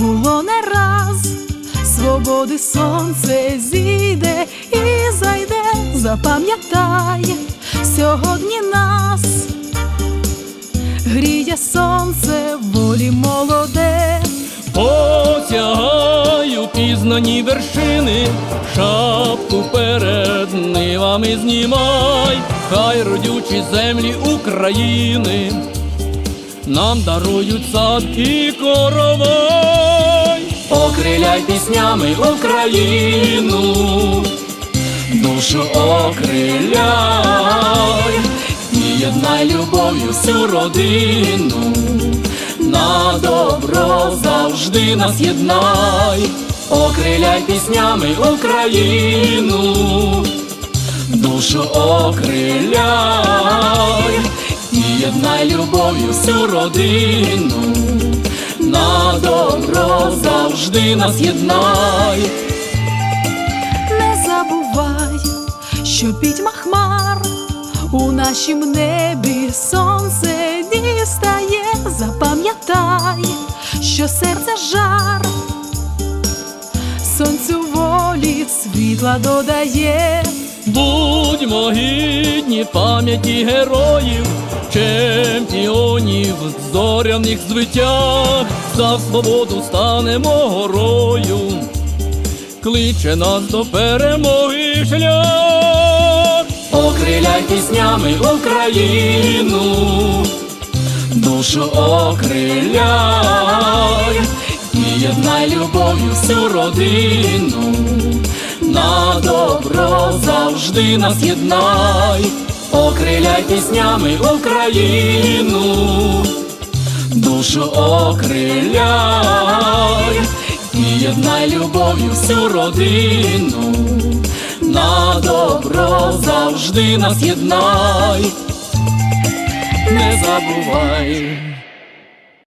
було не раз, свободи сонце зійде і зайде, запам'ятай сьогодні нас, гріє сонце волі молоде. Посягаю пізнані вершини, шапку перед нивами знімай, хай родючі землі України нам дарують сад і коровай, окриляй піснями Україну, душу окриляй. І єднай любов'ю всю родину. На добро завжди нас єднай, окриляй піснями Україну, душу окриляй. І єднай любов'ю всю родину, завжди нас єднай. Не забувай, що пітьма хмар у нашім небі сонце дістає, запам'ятай, що серце жар, сонцю волі світла додає. Будьмо гідні пам'яті героїв, чемпіонів зоряних звитяг, за свободу станемо горою, кличе нас до перемоги шлях, окриляй піснями Україну, душу окриляй. І єднай любов'ю всю родину. На завжди нас єднай, окриляй піснями Україну, душу окриляй. І єднай любов'ю всю родину, на добро завжди нас єднай, не забувай.